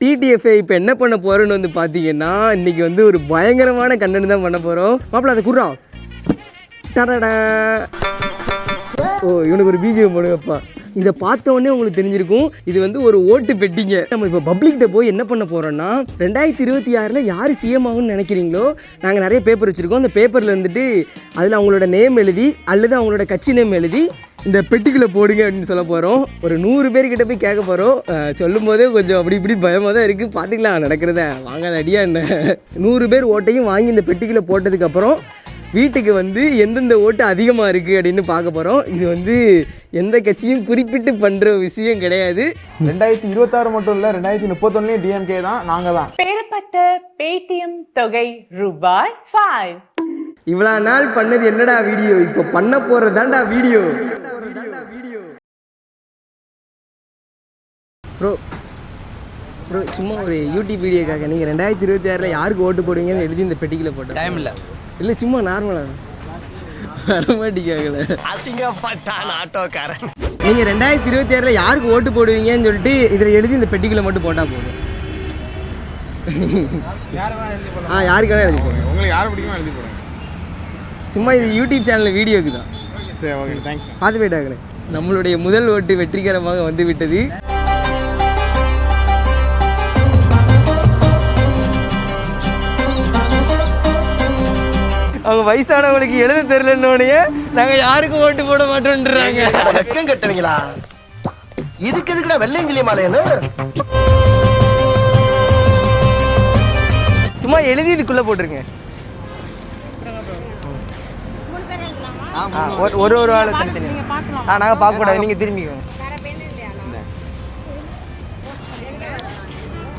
டிடிஎஃப்ஐ இப்போ என்ன பண்ண போகிறோன்னு வந்து பார்த்தீங்கன்னா இன்றைக்கி வந்து ஒரு பயங்கரமான கண்டென்ட் தான் பண்ண போகிறோம் மாப்பிள்ள அதை குடுறான் டடடா ஓ இவனுக்கு ஒரு பிஜிஎம் போடுங்கப்பா. இதை பார்த்தோன்னே உங்களுக்கு தெரிஞ்சிருக்கும். இது வந்து ஒரு ஓட்டு பெட்டிங்க. நம்ம இப்போ பப்ளிக்கிட்ட போய் என்ன பண்ண போகிறோம்னா ரெண்டாயிரத்தி இருபத்தி ஆறில் யார் சிஎம் ஆகும்னு நினைக்கிறீங்களோ நாங்கள் நிறைய பேப்பர் வச்சுருக்கோம். அந்த பேப்பரில் இருந்துட்டு அதில் அவங்களோட நேம் எழுதி அல்லது அவங்களோட கட்சி நேம் எழுதி இந்த பெட்டிக்குள்ளே போடுங்க அப்படின்னு சொல்ல போகிறோம் ஒரு நூறு பேர்கிட்ட போய் கேட்க போகிறோம் சொல்லும் போதே கொஞ்சம் அப்படி இப்படி பயமாக தான் இருக்குது பார்த்துக்கலாம் நடக்கிறத. வாங்காத அடியா என்ன? நூறு பேர் ஓட்டையும் வாங்கி இந்த பெட்டிக்குள்ளே போட்டதுக்கப்புறம் வீட்டுக்கு வந்து எந்தெந்த ஓட்டு அதிகமாக இருக்குது அப்படின்னு பார்க்க போகிறோம் இது வந்து எந்த கட்சியும் குறிப்பிட்டு பண்ணுற விஷயம் கிடையாது. ரெண்டாயிரத்தி இருபத்தாறு மட்டும் இல்ல ரெண்டாயிரத்தி முப்பத்தொன்னுலயும் டிஎம்கே தான் நாங்க தான். பெறப்பட்ட பேடிஎம் தொகை ரூபாய் ஃபைவ் இவ்வளோ நாள் பண்ணது என்னடா வீடியோ? இப்போ பண்ண போகிறது தான்டா வீடியோ. ப்ரோ ப்ரோ சும்மா ஒரு யூடியூப் வீடியோக்காக நீங்கள் ரெண்டாயிரத்தி இருபத்தி ஆறில் யாருக்கு ஓட்டு போடுவீங்கன்னு எழுதி இந்த பெட்டிக்கில் போட்டேன் டைம் இல்லை. இல்லை சும்மா நார்மலாக வரமாட்டிக்காகல அசிங்கப்பட்டான் ஆட்டோக்காரன். நீங்கள் ரெண்டாயிரத்தி இருபத்தி ஆறில் யாருக்கு ஓட்டு போடுவீங்கன்னு சொல்லிட்டு இதில் எழுதி இந்த பெட்டிக்குள்ளே மட்டும் போட்டால் போதும். ஆ யாருக்காக எழுதி போடுங்க. உங்களுக்கு யாரை பிடிக்குமோ எழுதி போடுங்க. சும்மா இது யூடியூப் சேனல் வீடியோக்கு தான் சரி ஓகே தேங்க்ஸ் பார்த்து போயிட்டாங்களே. நம்மளுடைய முதல் ஓட்டு வெற்றிகரமாக வந்து அவங்க வயசானவங்களுக்கு எழுத தெரியலன்னோடனே நாங்கள் யாருக்கும் ஓட்டு போட மாட்டோன்றாங்க வெக்கம் கட்டுவீங்களா? இதுக்கு எதுக்குடா வெள்ளையங்கிலி மாலையன்னு சும்மா எழுதி இதுக்குள்ளே போட்டிருங்க. ஆ, ஒரு- ஒரு ஒரு ஆள் தனித்தனி ஆ நாங்கள் பார்க்கக்கூடாது நீங்கள் திரும்பிக்கோங்க.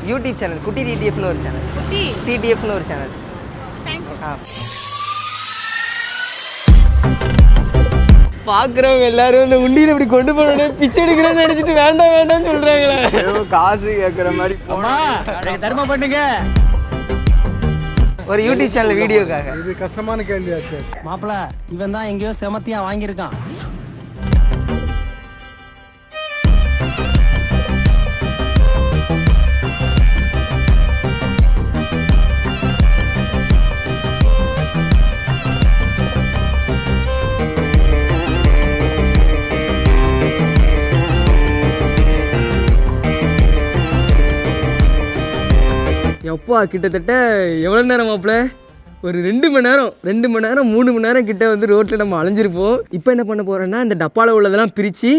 யூடியூப் சேனல் குட்டி டிடிஎஃப்னு ஒரு சேனல். டிடிஎஃப்னு ஒரு சேனல். ஆ. பார்க்குறவங்க எல்லாரும் இந்த உண்டியில் இப்படி கொண்டு போனோடனே பிச்சை எடுக்கிறேன்னு நினச்சிட்டு வேண்டாம் வேண்டாம்னு சொல்கிறாங்களே காசு கேட்குற மாதிரி தர்மம் பண்ணுங்க. ஒரு யூடியூப் சேனல் வீடியோக்காக. இது கஷ்டமான கேள்வியாச்சு மாப்பிள இவன் தான் எங்கேயோ செமத்தியா வாங்கியிருக்கான். அப்பா கிட்டத்தட்ட எவ்வளோ நேரம் மாப்பிள? ஒரு ரெண்டு மணி நேரம் ரெண்டு மணி நேரம் மூணு மணி நேரம் கிட்டே வந்து ரோட்டில் நம்ம அலைஞ்சிருப்போம். இப்போ என்ன பண்ண போகிறோன்னா இந்த டப்பாவில் உள்ளதெல்லாம் பிரித்து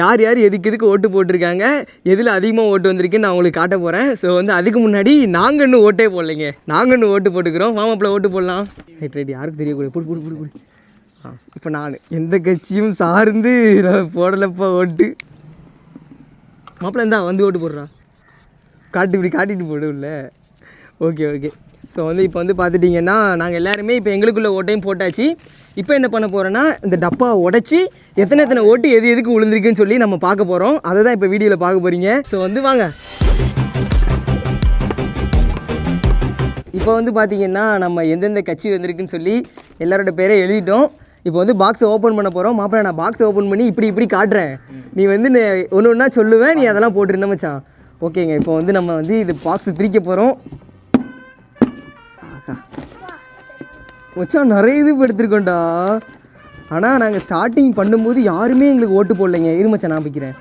யார் யார் எதுக்கு எதுக்கு ஓட்டு போட்டிருக்காங்க எதில் அதிகமாக ஓட்டு வந்திருக்குன்னு நான் உங்களுக்கு காட்ட போகிறேன் ஸோ வந்து அதுக்கு முன்னாடி நாங்கள் இன்னும் ஓட்டே போடலைங்க. நாங்கள் இன்னும் ஓட்டு போட்டுக்கிறோம். மாமாப்பிள ஓட்டு போடலாம். ரைட் ரைட் யாருக்கு தெரியக்கூடாது? போடு போடு போடு போடு. ஆ இப்போ நான். எந்த கட்சியும் சார்ந்து போடலப்பா ஓட்டு. மாப்பிள்ள இந்தா வந்து ஓட்டு போடுறான் காட்டு இப்படி காட்டிட்டு போடும்ல ஓகே ஓகே. ஸோ வந்து இப்போ வந்து பார்த்துட்டிங்கன்னா நாங்கள் எல்லாருமே இப்போ எங்களுக்குள்ள ஓட்டையும் போட்டாச்சு. இப்போ என்ன பண்ண போகிறோன்னா இந்த டப்பாவை உடச்சி எத்தனை எத்தனை ஓட்டு எது எதுக்கு விழுந்திருக்குன்னு சொல்லி நம்ம பார்க்க போகிறோம் அதை தான் இப்போ வீடியோவில் பார்க்க போகிறீங்க ஸோ வந்து வாங்க. இப்போ வந்து பார்த்தீங்கன்னா நம்ம எந்தெந்த கட்சி வந்திருக்குன்னு சொல்லி எல்லாரோட பேரை எழுதிட்டோம். இப்போ வந்து பாக்ஸை ஓப்பன் பண்ண போகிறோம் மாப்பிள்ள நான் பாக்ஸை ஓப்பன் பண்ணி இப்படி இப்படி காட்டுறேன். நீ வந்து ஒன்று ஒன்றா சொல்லுவேன் நீ அதெல்லாம் போட்டுருந்த மச்சான்? ஓகேங்க இப்போ வந்து நம்ம வந்து இது பாக்ஸ் பிரிக்க போகிறோம் மச்சான் நிறைய இது எடுத்துருக்கோண்டா ஆனால் நாங்கள் ஸ்டார்டிங் பண்ணும்போது யாருமே எங்களுக்கு ஓட்டு போடலைங்க. இருமச்சான் நான் பிக்கிறேன்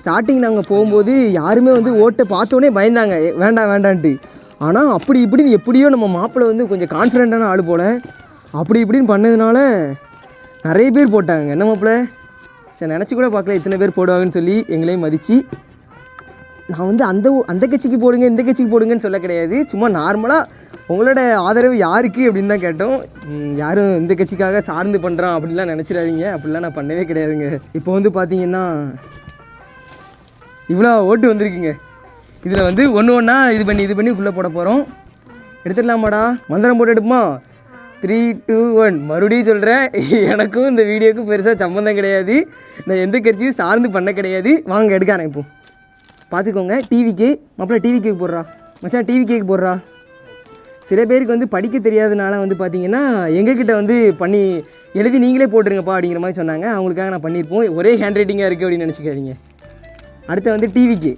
ஸ்டார்டிங் நாங்கள் போகும்போது யாருமே வந்து ஓட்டை பார்த்தோன்னே பயந்தாங்க. வேண்டாம் வேண்டான்ட்டு. ஆனால் அப்படி இப்படின்னு எப்படியோ நம்ம மாப்பிள்ளை வந்து கொஞ்சம் கான்ஃபிடெண்ட்டான ஆள் போல். அப்படி இப்படின்னு பண்ணதுனால நிறைய பேர் போட்டாங்க. என்ன மாப்பிள்ளை? சரி நினச்சி கூட பார்க்கல. இத்தனை பேர் போடுவாங்கன்னு சொல்லி எங்களையும் மதித்து நான் வந்து அந்த அந்த கட்சிக்கு போடுங்க இந்த கட்சிக்கு போடுங்கன்னு சொல்ல கிடையாது. சும்மா நார்மலாக உங்களோட ஆதரவு யாருக்கு அப்படின்னு தான் கேட்டோம். யாரும் இந்த கட்சிக்காக சார்ந்து பண்ணுறான் அப்படிலாம் நினச்சிடாதீங்க. அப்படிலாம் நான் பண்ணவே கிடையாதுங்க. இப்போ வந்து பார்த்தீங்கன்னா இவ்வளோ ஓட்டு வந்திருக்குங்க. இதில் வந்து ஒன்று ஒன்றா இது பண்ணி இது பண்ணி உள்ளே போட போகிறோம் எடுத்துடலாமாடா? மந்திரம் போட்டு எடுப்போமா? த்ரீ டூ ஒன் மறுபடியும் சொல்கிறேன் எனக்கும் இந்த வீடியோக்கும் பெருசாக சம்மந்தம் கிடையாது. நான் எந்த கட்சியும் சார்ந்து பண்ண கிடையாது. வாங்க எடுக்கிறேன் இப்போது பார்த்துக்கோங்க டிவிக்கு மாப்பிள்ள டிவி கேக் போடுறா. மச்சான் டிவி கேக் போடுறா. சில பேருக்கு வந்து படிக்க தெரியாதனால வந்து பார்த்தீங்கன்னா எங்ககிட்ட வந்து பண்ணி எழுதி நீங்களே போட்டுருங்கப்பா அப்படிங்கிற மாதிரி சொன்னாங்க. அவங்களுக்காக நான் பண்ணியிருப்போம். ஒரே ஹேண்ட் ரைட்டிங்காக இருக்குது அப்படின்னு நினச்சிக்காதீங்க. அடுத்து வந்து டிவிக்கு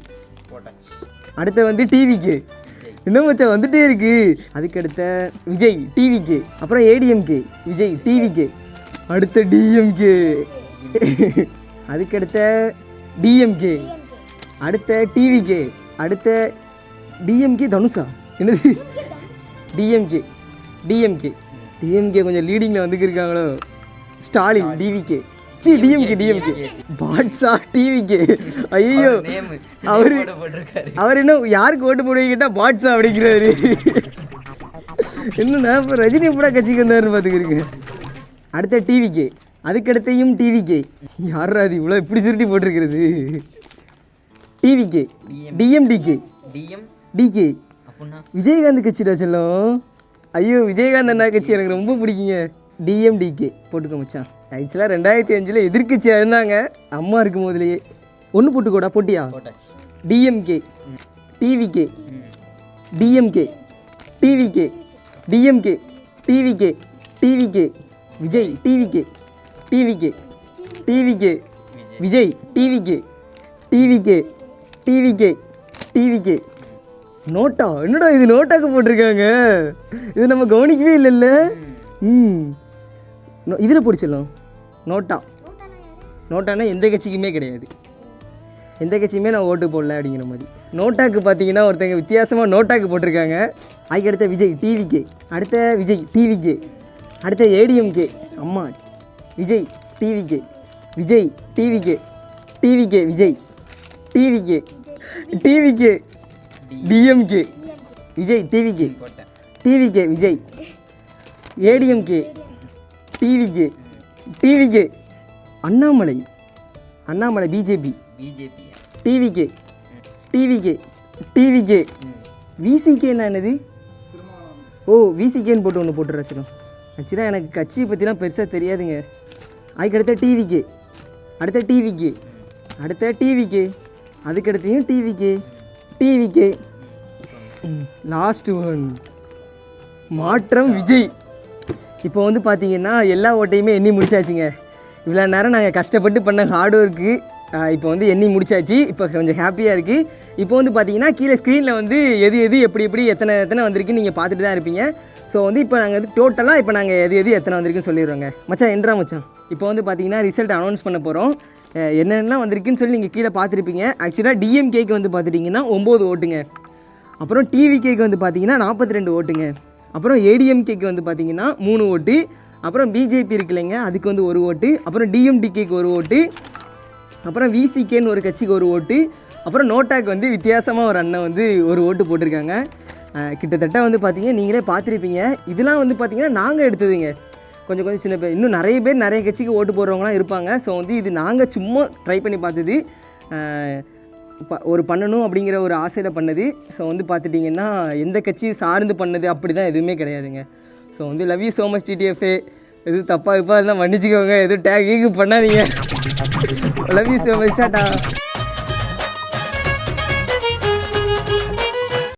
அடுத்து வந்து டிவிக்கு இன்னும் மச்சான் வந்துட்டே இருக்கு. அதுக்கடுத்த விஜய் டிவிக்கு அப்புறம் ஏடிஎம்கே விஜய் டிவிக்கு அடுத்த டிஎம்கே அதுக்கடுத்த டிஎம்கே அடுத்த டிவிகே அடுத்த டிஎம்கே தனுஷா? என்னது? டிஎம்கே டிஎம்கே டிஎம்கே கொஞ்சம் லீடிங்கில் வந்துக்கிருக்காங்களோ? Stalin TVK C DMK DMK பாட்ஸா TVK ஐயோ அவர் அவர் இன்னும் யாருக்கு ஓட்டு போடுவீங்க கேட்டால் பாட்ஸா அப்படிங்கிறாரு. நான் இப்போ ரஜினி கூட கட்சிக்கு வந்தாருன்னு பார்த்துக்கிருக்கு அடுத்த டிவிகே அதுக்கடுத்தையும் டிவிகே யாரா அது இவ்வளோ இப்படி சுருட்டி போட்டிருக்கிறது? TVK DMDK DM DK Vijayakanth கட்சிடா செல்லம் ஐயோ விஜயகாந்த் அண்ணா கட்சி எனக்கு ரொம்ப பிடிக்குங்க டிஎம்டிகே போட்டுக்கோ மச்சான் ஆக்சுவலாக ரெண்டாயிரத்தி அஞ்சில் எதிர்க்கட்சியாக இருந்தாங்க அம்மா இருக்கும் போதுலேயே ஒன்று போட்டுக்கோடா போட்டியா DMK TVK DMK TVK DMK TVK TVK Vijay TVK TVK TVK Vijay TVK TVK TVK TVK NOTA? என்னடா இது நோட்டாக்கு போட்டிருக்காங்க? இது நம்ம கவனிக்கவே இல்லைல்ல? ம். இதில் பிடிச்சிடலாம் நோட்டா. நோட்டானா எந்த கட்சிக்குமே கிடையாது. எந்த கட்சியுமே நான் ஓட்டு போடல அப்படிங்கிற மாதிரி. நோட்டாக்கு பார்த்தீங்கன்னா ஒருத்தங்க வித்தியாசமாக நோட்டாக்கு போட்டிருக்காங்க. அதுக்கு அடுத்த விஜய் டிவிகே அடுத்த விஜய் டிவிகே அடுத்த ஏடிஎம்கே அம்மா Vijay TVK Vijay TVK TVK Vijay TVK TVK DMK Vijay TVK போட்டேன் TVK Vijay ADMK TVK TVK Annamalai Annamalai BJP பிஜேபியா TVK TVK TVK விசிகேன்னா என்னது ஓ விசிகேன்னு போட்டு ஒன்று போட்டுரு வச்சிடும் ஆக்சுவலாக எனக்கு கட்சியை பற்றிலாம் பெருசாக தெரியாதுங்க அதுக்கு அடுத்த டிவிகே அடுத்த டிவிகே அடுத்த டிவிகே அதுக்கடுத்தையும் டிவிகே டிவிகே லாஸ்ட் ஒன் மாற்றம் விஜய். இப்போ வந்து பார்த்தீங்கன்னா எல்லா ஓட்டையுமே எண்ணி முடிச்சாச்சுங்க. இவ்வளோ நேரம் நாங்கள் கஷ்டப்பட்டு பண்ண ஹார்ட் ஒர்க்கு இப்போ வந்து எண்ணி முடிச்சாச்சு. இப்போ கொஞ்சம் ஹாப்பியாக இருக்குது இப்போ வந்து பார்த்தீங்கன்னா கீழே ஸ்க்ரீனில் வந்து எது எது எப்படி எப்படி எத்தனை எத்தனை வந்திருக்குன்னு நீங்கள் பார்த்துட்டு தான் இருப்பீங்க. ஸோ வந்து இப்போ நாங்கள் வந்து டோட்டலாக இப்போ நாங்கள் எது எது எத்தனை வந்திருக்குன்னு சொல்லிடுறோங்க. மச்சான் என்றா மச்சான்? இப்போ வந்து பார்த்தீங்கன்னா ரிசல்ட் அனௌன்ஸ் பண்ண போகிறோம் என்னென்னலாம் வந்திருக்குன்னு சொல்லி நீங்கள் கீழே பார்த்துருப்பீங்க. ஆக்சுவலாக டிஎம்கேக்கு வந்து பார்த்துட்டிங்கன்னா ஒம்பது ஓட்டுங்க. அப்புறம் டிவிகேக்கு வந்து பார்த்தீங்கன்னா நாற்பத்தி ரெண்டு ஓட்டுங்க. அப்புறம் ஏடிஎம்கேக்கு வந்து பார்த்தீங்கன்னா மூணு ஓட்டு. அப்புறம் பிஜேபி இருக்கு இல்லைங்க அதுக்கு வந்து ஒரு ஓட்டு. அப்புறம் டிஎம்டிகேக்கு ஒரு ஓட்டு. அப்புறம் விசிகேன்னு ஒரு கட்சிக்கு ஒரு ஓட்டு. அப்புறம் நோட்டாக்கு வந்து வித்தியாசமாக ஒரு அண்ணன் வந்து ஒரு ஓட்டு போட்டிருக்காங்க. கிட்டத்தட்ட வந்து பார்த்தீங்கன்னா நீங்களே பார்த்துருப்பீங்க. இதெல்லாம் வந்து பார்த்தீங்கன்னா நாங்கள் எடுத்ததுங்க. கொஞ்சம் கொஞ்சம் சின்ன பேர் இன்னும் நிறைய பேர் நிறைய கட்சிக்கு ஓட்டு போடுறவங்களாம் இருப்பாங்க. ஸோ வந்து இது நாங்கள் சும்மா ட்ரை பண்ணி பார்த்தது ப- ஒரு பண்ணணும் அப்படிங்கிற ஒரு ஆசையில் பண்ணது. ஸோ வந்து பார்த்துட்டிங்கன்னா எந்த கட்சியும் சார்ந்து பண்ணது அப்படி தான் எதுவுமே கிடையாதுங்க. ஸோ வந்து love you so much TTFA எதுவும் தப்பாக இப்போ இருந்தால் மன்னிச்சிக்கோங்க. எதுவும் டேக் பண்ணாதீங்க. Love you so much tata